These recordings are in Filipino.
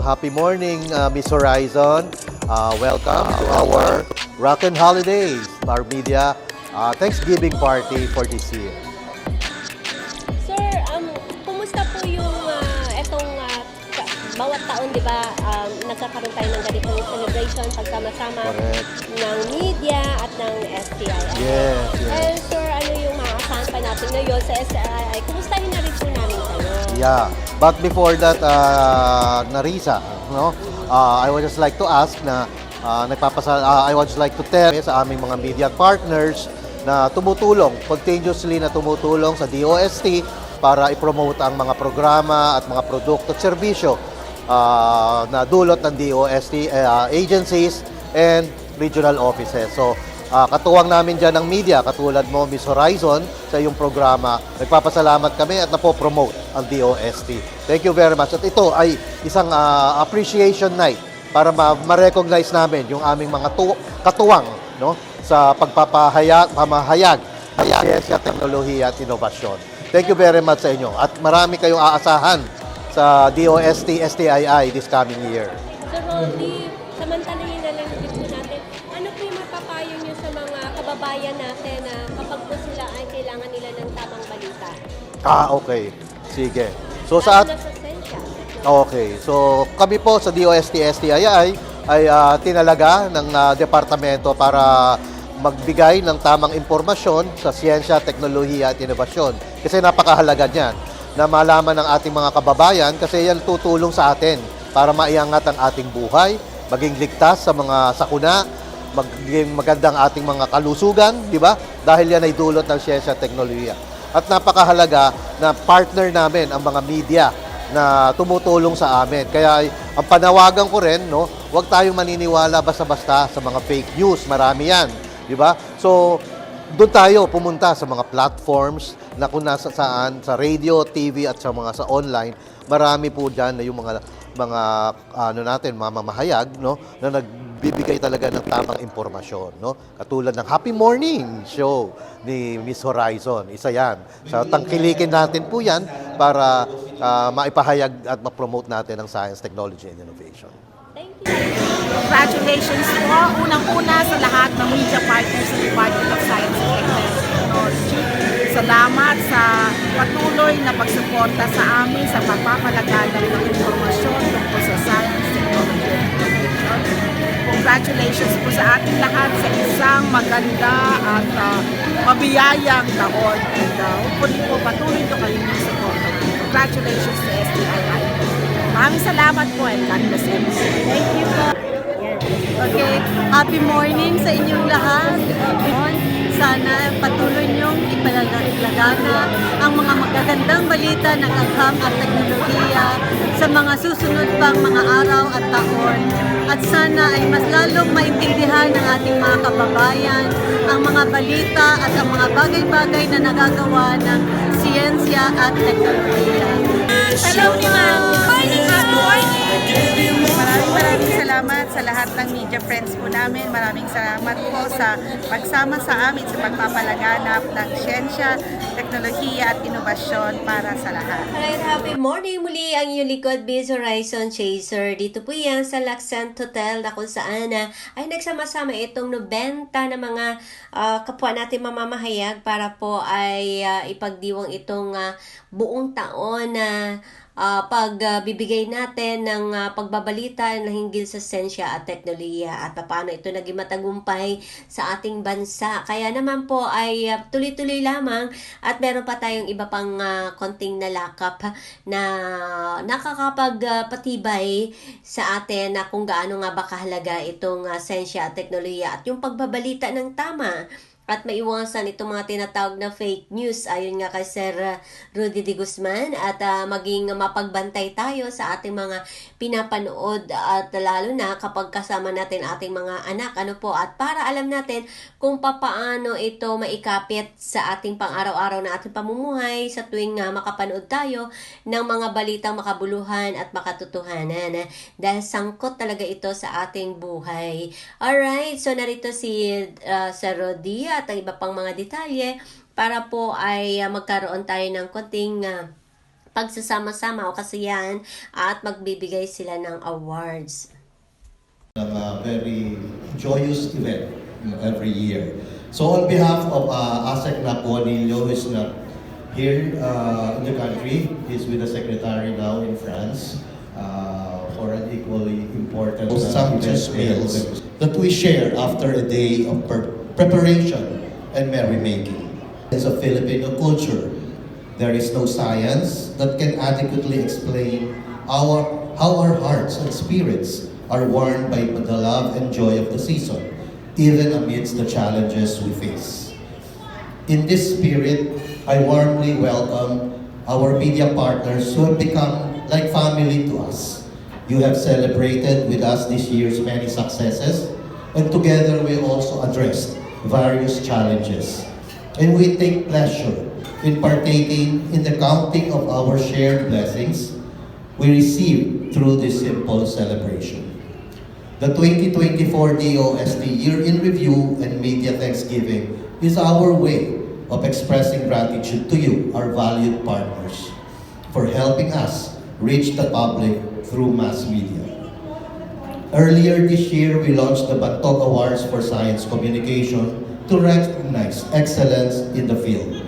Happy morning, uh, Miss Horizon. Uh, welcome to our Rock and Holidays, our media uh, Thanksgiving party for this year. Sir, um, kumusta po yung ah, etong ka- bawat taon, di ba, um, nagkakaroon tayo ng ganitong celebration, pagsama-sama Correct. ng media at ng STI. Yes, yes. Eh, sir, ano yung pa natin ngayon sa STI? Kumustahin na rin po namin kayo. Yeah. But before that, uh, Narisa, no? Uh, I would just like to ask na uh, nagpapasa uh, I would just like to tell sa aming mga media partners na tumutulong, continuously na tumutulong sa DOST para i-promote ang mga programa at mga produkto at serbisyo uh, na dulot ng DOST uh, agencies and regional offices. So, uh, katuwang namin dyan ng media, katulad mo, Miss Horizon, sa iyong programa. Nagpapasalamat kami at napopromote ang DOST. Thank you very much. At ito ay isang uh, appreciation night para ma- ma-recognize namin yung aming mga tu- katuwang no sa pagpapahayag, pamahayag, siyensya, teknolohiya at inovasyon. Thank you very much sa inyo. At marami kayong aasahan sa DOST STII this coming year. Sir Rolly, samantalahin na lang kababayan natin na kapag po sila ay kailangan nila ng tamang balita? Ah, okay. Sige. So sa sensya. Okay. So kami po sa DOST STII ay ah, tinalaga ng ah, departamento para magbigay ng tamang impormasyon sa siyensya, teknolohiya at inobasyon. Kasi napakahalaga niyan na malaman ng ating mga kababayan kasi yan tutulong sa atin para maiangat ang ating buhay, maging ligtas sa mga sakuna, maging magandang ating mga kalusugan, di ba? Dahil yan ay dulot ng siyensya at teknolohiya. At napakahalaga na partner namin ang mga media na tumutulong sa amin. Kaya ay- ang panawagan ko rin, no, huwag tayong maniniwala basta-basta sa mga fake news. Marami yan, di ba? So, doon tayo pumunta sa mga platforms na kung nasa saan, sa radio, TV at sa mga sa online, marami po dyan na yung mga mga ano natin, mamamahayag, no, na nagbibigay talaga ng tamang impormasyon, no? Katulad ng Happy Morning Show ni Miss Horizon, isa 'yan. So tangkilikin natin po 'yan para ah, maipahayag at ma-promote natin ang science, technology and innovation. Thank you. Congratulations po. Unang-una sa lahat ng media partners sa Department of Science and Technology. Salamat sa patuloy na pagsuporta sa amin sa pagpapalagalan ng informasyon tungkol sa science. Congratulations po sa ating lahat sa isang maganda at uh, mabiyayang taon. And uh, hopefully po patuloy ito kayong suporta. Congratulations sa STII. Maraming salamat po and God bless everyone. Thank you po. Okay, happy morning sa inyong lahat. Sana patuloy niyong ipalagana ang mga magagandang balita ng agham at teknolohiya sa mga susunod pang mga araw at taon. At sana ay mas lalong maintindihan ng ating mga kababayan ang mga balita at ang mga bagay-bagay na nagagawa ng siyensya at teknolohiya. Hello ni ma'am. Good morning, ma'am. Good morning. Maraming maraming salamat sa lahat ng media friends po namin. Maraming salamat po sa pagsama sa amin sa pagpapalaganap ng siyensya, teknolohiya at inobasyon para sa lahat. Alright, happy morning muli ang iyong likod, Biz Horizon Chaser. Dito po yan sa Laksant Hotel na kung saan ah, ay nagsama-sama itong 90 na mga ah, kapwa natin mamamahayag para po ay ah, ipagdiwang itong ah, buong taon na ah, pagbibigay natin ng ah, pagbabalita na hinggil sa sensya at teknolohiya at paano ito naging matagumpay sa ating bansa. Kaya naman po ay ah, tuloy-tuloy lamang at meron pa tayong iba pang ah, konting nalakap na nakakapagpatibay sa atin na kung gaano nga ba kahalaga itong ah, sensya at teknolohiya at yung pagbabalita ng tama at maiwasan itong mga tinatawag na fake news. Ayon nga kay Sir uh, Rudy de Guzman. At ah, maging mapagbantay tayo sa ating mga pinapanood. At lalo na kapag kasama natin ating mga anak. Ano po? At para alam natin kung papaano ito maikapit sa ating pang-araw-araw na ating pamumuhay. Sa tuwing nga makapanood tayo ng mga balitang makabuluhan at makatotohanan. Dahil sangkot talaga ito sa ating buhay. Alright, so narito si uh, Sir Rodi at ang iba pang mga detalye para po ay uh, magkaroon tayo ng konting uh, pagsasama-sama o kasiyahan at magbibigay sila ng awards. a very joyous event you know, every year. So on behalf of uh, ASEC Naponillo, who is not here uh, in the country, he's with the secretary now in France uh, for an equally important uh, Sumptuous meals. that we share after a day of per- preparation and merrymaking. It's a Filipino culture. There is no science that can adequately explain our, how our hearts and spirits are warmed by the love and joy of the season, even amidst the challenges we face. In this spirit, I warmly welcome our media partners who have become like family to us. You have celebrated with us this year's many successes, and together we also addressed various challenges. And we take pleasure in partaking in the counting of our shared blessings we receive through this simple celebration. The 2024 DOST Year in Review and Media Thanksgiving is our way of expressing gratitude to you, our valued partners, for helping us reach the public through mass media. Earlier this year, we launched the Bantog Awards for Science Communication to recognize excellence in the field.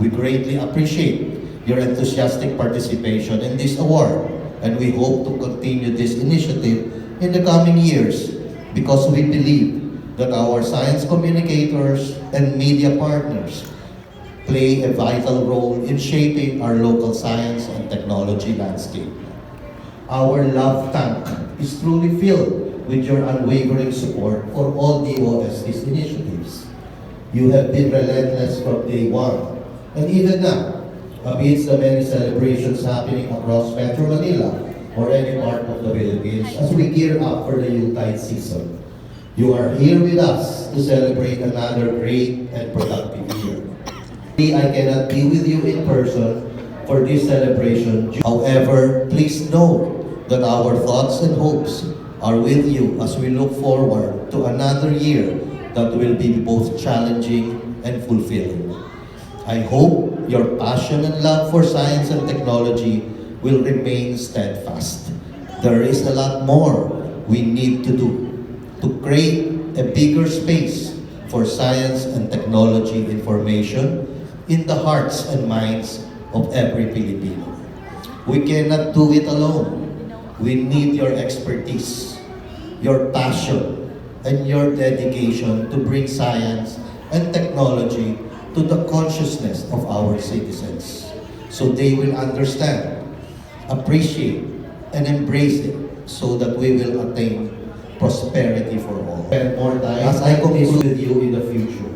We greatly appreciate your enthusiastic participation in this award, and we hope to continue this initiative in the coming years because we believe that our science communicators and media partners play a vital role in shaping our local science and technology landscape. Our love tank is truly filled with your unwavering support for all DOST's initiatives. You have been relentless from day one, and even now, amidst the many celebrations happening across Metro Manila or any part of the Philippines as we gear up for the Yuletide season. You are here with us to celebrate another great and productive year. I cannot be with you in person for this celebration. However, please know that our thoughts and hopes are with you as we look forward to another year that will be both challenging and fulfilling. I hope your passion and love for science and technology will remain steadfast. There is a lot more we need to do to create a bigger space for science and technology information in the hearts and minds of every Filipino. We cannot do it alone. We need your expertise, your passion, and your dedication to bring science and technology to the consciousness of our citizens so they will understand, appreciate, and embrace it so that we will attain prosperity for all. Spend more time as I conclude with you in the future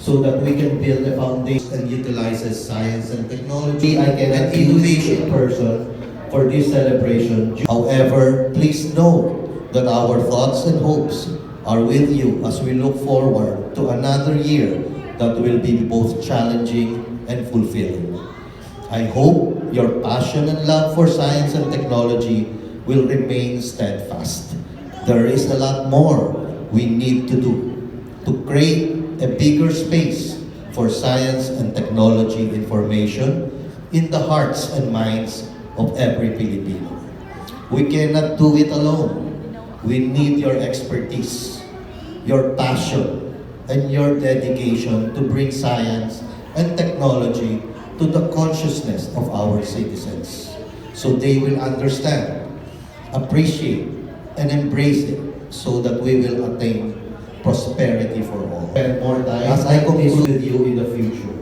so that we can build a foundation and utilizes science and technology I can an innovation person for this celebration. However, please know that our thoughts and hopes are with you as we look forward to another year that will be both challenging and fulfilling. I hope your passion and love for science and technology will remain steadfast. There is a lot more we need to do to create a bigger space for science and technology information in the hearts and minds of every Filipino. We cannot do it alone. We need your expertise, your passion, and your dedication to bring science and technology to the consciousness of our citizens so they will understand, appreciate, and embrace it so that we will attain prosperity for all. Spend more time as I conclude with you in the future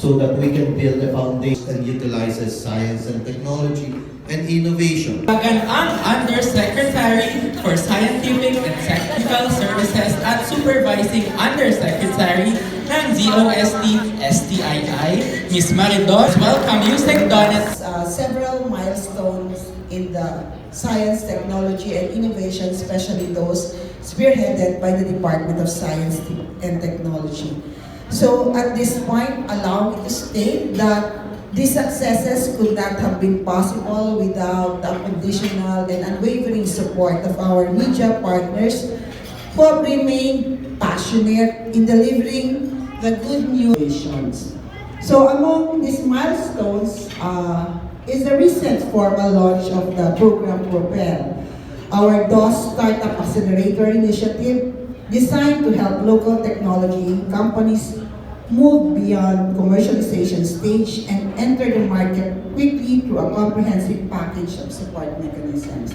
so that we can build a foundation and utilizes science and technology and innovation Tagan ang Undersecretary for Scientific and Technical Services at Supervising Undersecretary ng DOST STII, Ms. Maridon. Welcome, Yusek Donet. uh, several milestones in the science, technology, and innovation, especially those spearheaded by the Department of Science and Technology. So at this point, allow me to state that these successes could not have been possible without the unconditional and unwavering support of our media partners who have remained passionate in delivering the good news. So among these milestones, uh, is the recent formal launch of the program Propel, our DOS Startup Accelerator initiative designed to help local technology companies move beyond commercialization stage and enter the market quickly through a comprehensive package of support mechanisms.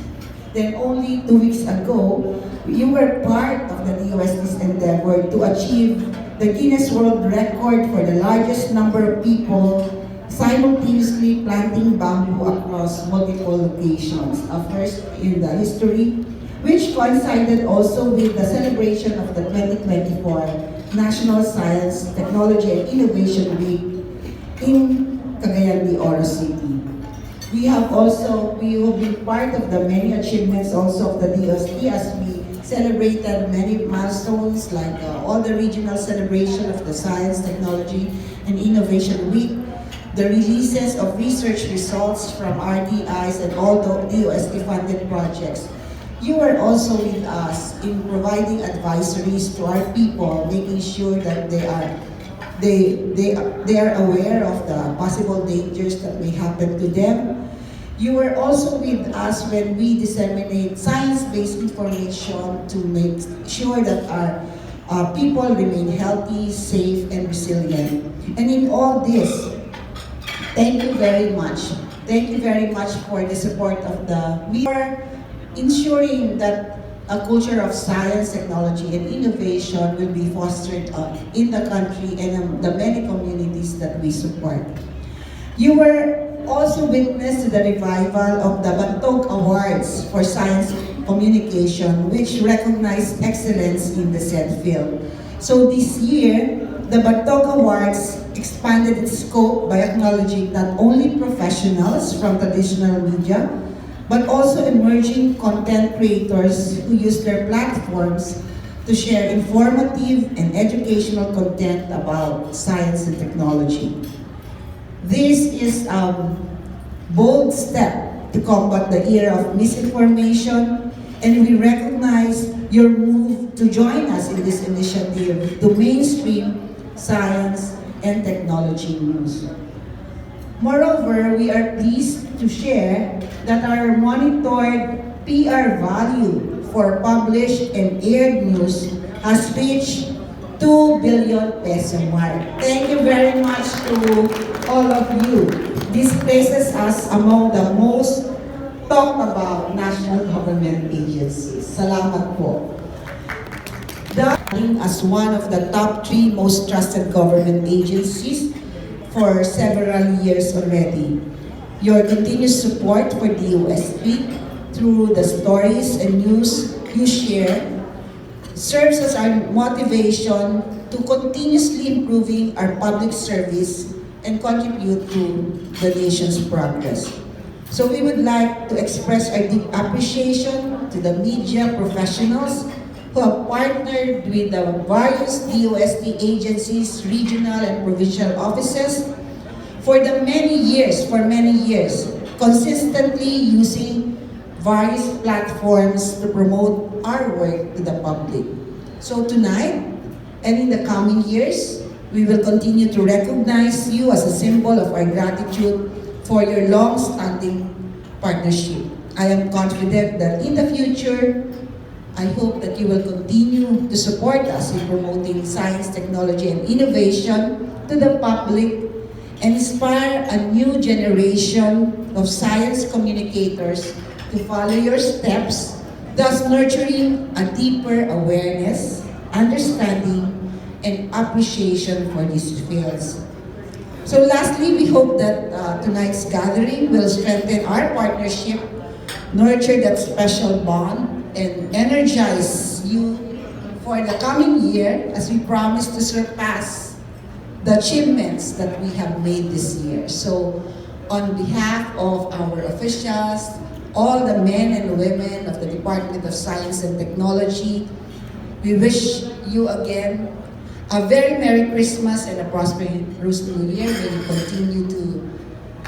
Then only two weeks ago, you were part of the DOST's endeavor to achieve the Guinness World Record for the largest number of people simultaneously planting bamboo across multiple locations, a first in the history, which coincided also with the celebration of the 2024 National Science, Technology and Innovation Week in Cagayan de Oro City. We have also, we will be part of the many achievements also of the DOST as we celebrated many milestones like uh, all the regional celebration of the Science, Technology and Innovation Week, the releases of research results from RDIs and all the DOST funded projects. You are also with us in providing advisories to our people, making sure that they are they, they, they are aware of the possible dangers that may happen to them. You were also with us when we disseminate science-based information to make sure that our uh, people remain healthy, safe, and resilient. And in all this, thank you very much. Thank you very much for the support of the, we ensuring that a culture of science, technology, and innovation will be fostered uh, in the country and the many communities that we support. You were also witness to the revival of the Bantog Awards for Science Communication, which recognize excellence in the said field. So this year, the Bantog Awards expanded its scope by acknowledging not only professionals from traditional media, but also emerging content creators who use their platforms to share informative and educational content about science and technology. This is a bold step to combat the era of misinformation, and we recognize your move to join us in this initiative to mainstream science and technology news. Moreover, we are pleased to share that our monitored PR value for published and aired news has reached 2 billion peso mark. Thank you very much to all of you. This places us among the most talked about national government agencies. Salamat po. The as one of the top three most trusted government agencies for several years already. Your continuous support for DOST through the stories and news you share serves as our motivation to continuously improving our public service and contribute to the nation's progress. So we would like to express our deep appreciation to the media professionals who have partnered with the various DOST agencies, regional and provincial offices for the many years, for many years, consistently using various platforms to promote our work to the public. So tonight, and in the coming years, we will continue to recognize you as a symbol of our gratitude for your long-standing partnership. I am confident that in the future, I hope that you will continue to support us in promoting science, technology, and innovation to the public inspire a new generation of science communicators to follow your steps, thus nurturing a deeper awareness, understanding, and appreciation for these fields. So lastly, we hope that uh, tonight's gathering will strengthen our partnership, nurture that special bond, and energize you for the coming year as we promise to surpass the achievements that we have made this year. So on behalf of our officials, all the men and women of the Department of Science and Technology, we wish you again a very Merry Christmas and a prosperous New Year. May you continue to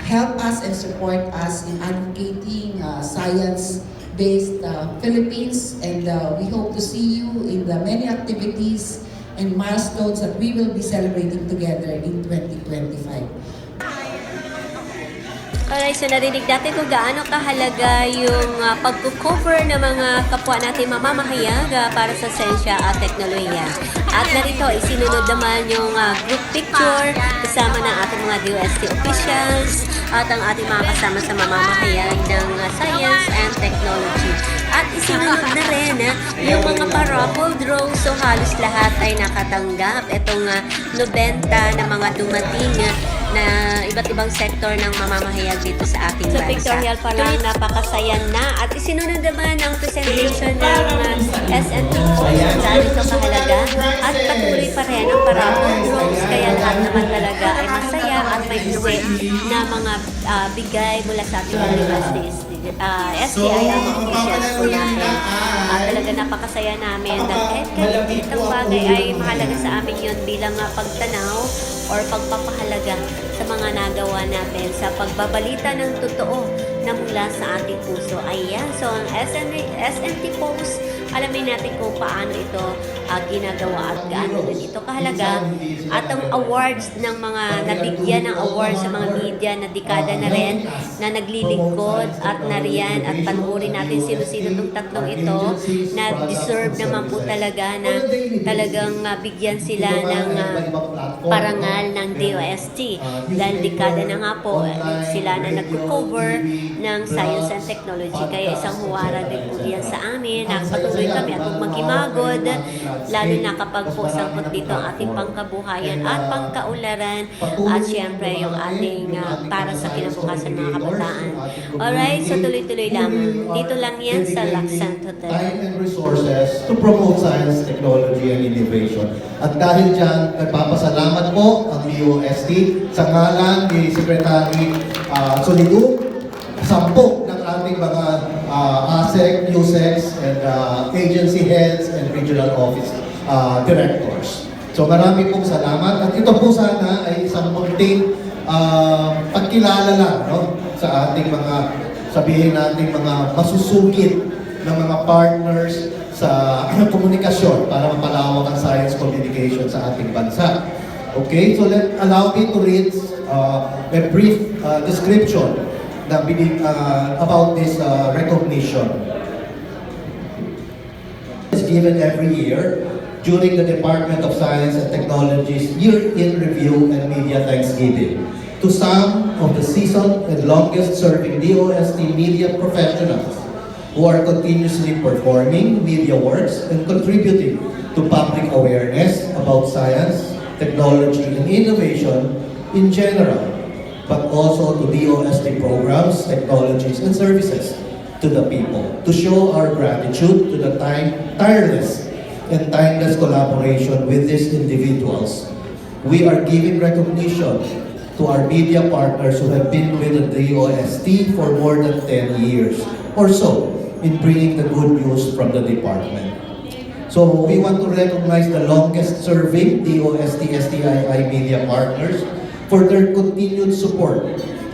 help us and support us in advocating uh, science-based uh, Philippines. And uh, we hope to see you in the many activities and milestones that we will be celebrating together in 2025. Alright, so narinig natin kung gaano kahalaga yung uh, pagko-cover ng mga kapwa natin mamamahayag ah, para sa sensya at teknolohiya. At narito, isinunod naman yung ah, group picture kasama ng ating mga DOST officials at ang ating mga kasama sa mamamahayag ng ah, science and technology. At isinunod na rin ah, yung mga pa-raffle draw. So halos lahat ay nakatanggap. Itong ah, 90 na mga dumating ah, na iba't ibang sektor ng mamamahayag dito sa ating bansa. So pictorial pa lang, napakasaya na. At isinunod naman ang presentation ng uh, SNT Post dahil ito kahalaga. At patuloy pa rin ang parapol drones. Kaya lahat naman talaga ay masaya at may uwi na mga ah, bigay mula sa ating mga universities. Uh, STI ang mga officials po natin. At talaga napakasaya namin dahil kahit kahit itong bagay ay mahalaga sa amin yun bilang uh, pagtanaw or pagpapahalaga sa mga nagawa natin sa pagbabalita ng totoo na mula sa ating puso. Ayan, so ang SNT, SNT Post, alamin natin kung paano ito ah, ginagawa at gaano din ito kahalaga. At ang awards ng mga nabigyan ng awards sa mga media na dekada na rin na naglilingkod at nariyan at panuorin natin sino-sino itong tatlong ito na deserve naman po talaga na talagang ah, bigyan sila ng ah, parangal ng DOST dahil dekada na nga po eh, sila na nag-cover ng science and technology. Kaya isang huwara din po yan sa amin nakapatuloy kami at huwag magimagod lalo na kapag po sangkot dito ang ating pangkabuhayan at pangkaularan. At syempre yung ating ah, para sa kinabukasan mga kabataan. Alright so tuloy-tuloy lamang. Dito lang yan sa Laksant Hotel. Time and resources to promote science, technology, and innovation. At dahil dyan, nagpapasalamat po ang DOST sa ngalan ni Secretary uh, Solidu, sampo ng ating mga uh, ASEC, USEC, and uh, agency heads and regional office uh, directors. So marami pong salamat at ito po sana ay isang munting uh, pagkilala lang no, sa ating mga sabihin natin mga masusugit ng mga partners sa komunikasyon para mapalawak ang science communication sa ating bansa. Okay, so let allow me to read uh, a brief uh, description binig, uh, about this uh, recognition. is given every year during the Department of Science and Technology's year-in review and media Thanksgiving to some of the seasoned and longest-serving DOST media professionals who are continuously performing media works and contributing to public awareness about science, technology, and innovation in general, but also to DOST programs, technologies, and services to the people to show our gratitude to the time, tireless and timeless collaboration with these individuals. We are giving recognition to our media partners who have been with the DOST for more than 10 years or so in bringing the good news from the department. So we want to recognize the longest serving DOST STII media partners for their continued support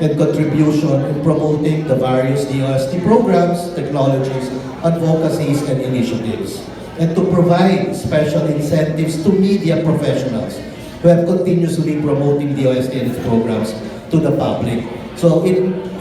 and contribution in promoting the various DOST programs, technologies, advocacies, and initiatives. And to provide special incentives to media professionals who have continuously promoting DOST and its programs to the public. So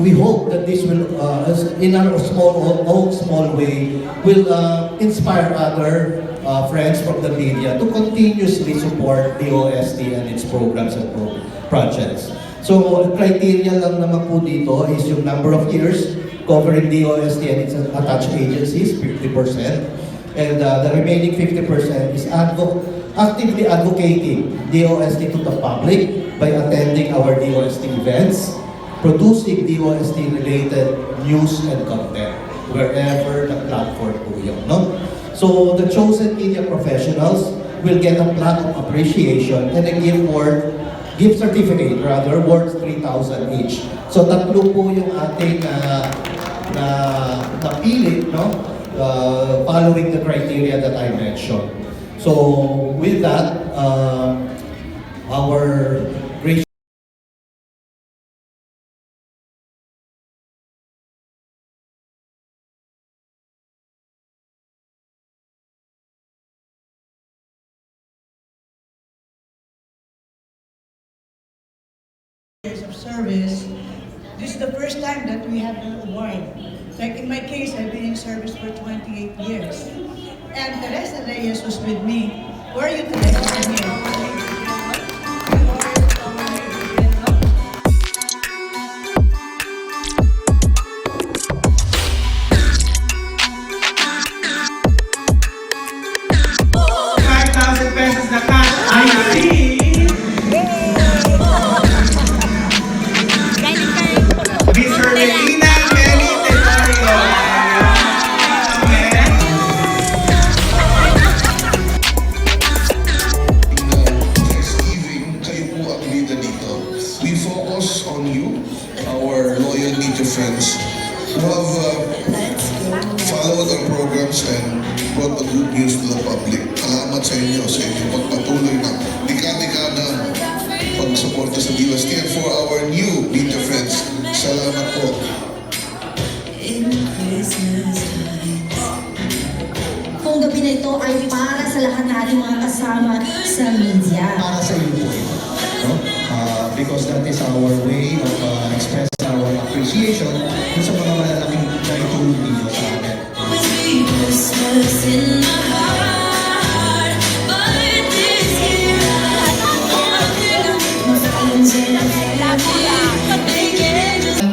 we hope that this will, uh, in our small, own small way, will uh, inspire other uh, friends from the media to continuously support DOST and its programs and pro- projects. So, criteria lang naman po dito is yung number of years covering DOST and its attached agencies, 50%. And uh, the remaining 50% is advo- actively advocating DOST to the public by attending our DOST events, producing DOST-related news and content wherever the platform po yun, no? So, the chosen media professionals will get a plaque of appreciation and a gift worth gift certificate rather worth 3,000 each. So tatlo po yung ating uh, na napili no uh, following the criteria that I mentioned. So with that uh, our service, This is the first time that we have an award. Like in my case, I've been in service for 28 years. And Teresa Reyes was with me. Where are you, Teresa? Because that is our way of uh, expressing our appreciation sa mga malalaking naitulong ninyo sa amin.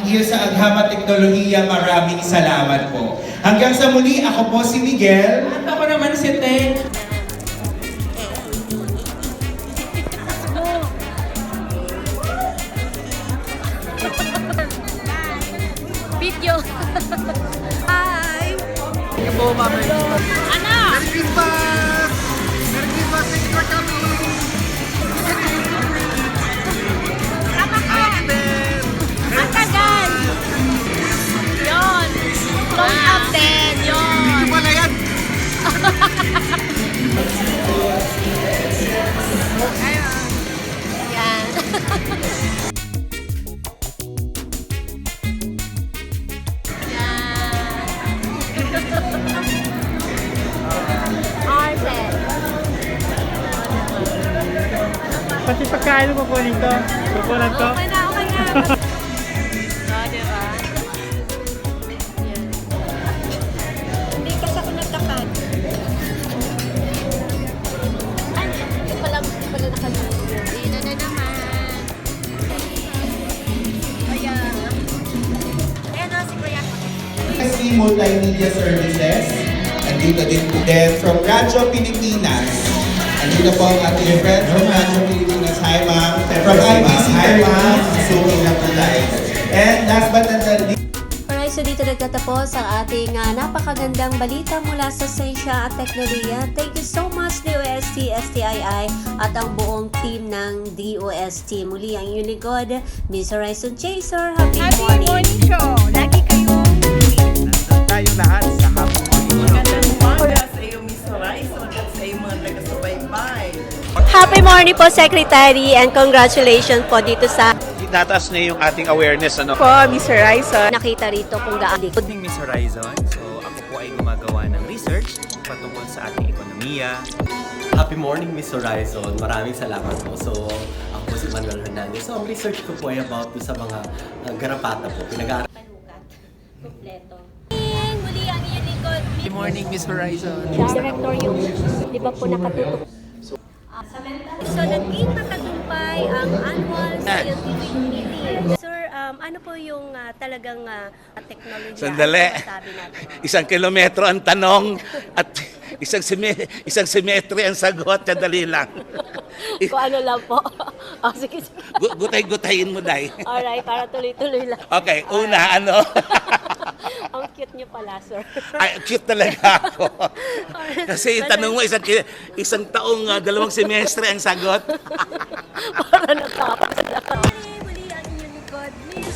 Here sa Aghama Teknolohiya, maraming salamat po. Hanggang sa muli, ako po si Miguel. SC Multimedia Services. Andito din po din from Radyo Pilipinas. Andito po ang ating friend from Radyo Pilipinas. Hi ma'am. From IBC. Hi ma'am. Zooming na po tayo. And last but not the least, Alright, so dito nagtatapos ang ating ah, napakagandang balita mula sa Sensya at Teknolohiya. Thank you so much DOST, STII at ang buong team ng DOST. Muli ang Unigod, Miss Horizon Chaser. Happy, morning! show! Lagi Tayong lahat sa Happy magandang umaga sa iyo, Miss Horizon, at sa iyo mga taga-subaybay. Happy morning po, Secretary, and congratulations po dito sa Tataas na yung ating awareness ano. Po, Miss Horizon. nakita rito kung gaano Good Miss Horizon. So, ako po ay gumagawa ng research patungkol sa ating ekonomiya. Happy morning, Miss Horizon. Maraming salamat po. So, ako po si Manuel Hernandez. So, ang research ko po ay about po sa mga uh, garapata po. Pinag-aaral panukat. Kompleto. Muli ang Unigod, Good morning, Miss Horizon. Director yung, di ba po nakatutok? So, naging matagumpay ang annual scientific meeting. Sir, um, ano po yung ah, talagang uh, teknolohiya? Sandali. Isang kilometro ang tanong at isang sime, isang simetri ang sagot. Kadali lang. Kung ano lang po. oh, sige, sige. Gu- Gutay-gutayin mo, Day. Alright, para tuloy-tuloy lang. Okay, una, ano? ang cute niyo pala, sir. Ay, cute talaga ako. Kasi yung tanong mo, isang, isang taong ah, dalawang semestre ang sagot. para natapos na.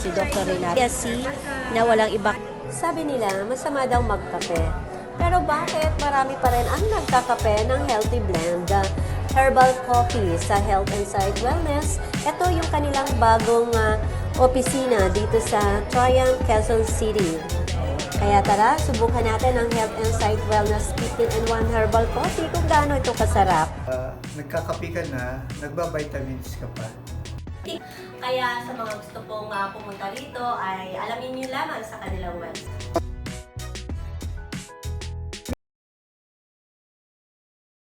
Si Dr. Renato Yasi na walang iba. Sabi nila, masama daw magkape. Pero bakit marami pa rin ang nagkakape ng healthy blend? uh, Herbal coffee sa Health and Sight Wellness. Ito yung kanilang bagong ah, opisina dito sa Triumph, Quezon City. Kaya tara, subukan natin ang Health and Sight Wellness 15-in-1 Herbal Coffee kung gaano ito kasarap. nagkakapi ka na, nagba-vitamins ka pa. Kaya sa mga gusto pong ah, pumunta rito ay alamin nyo lamang sa kanilang website.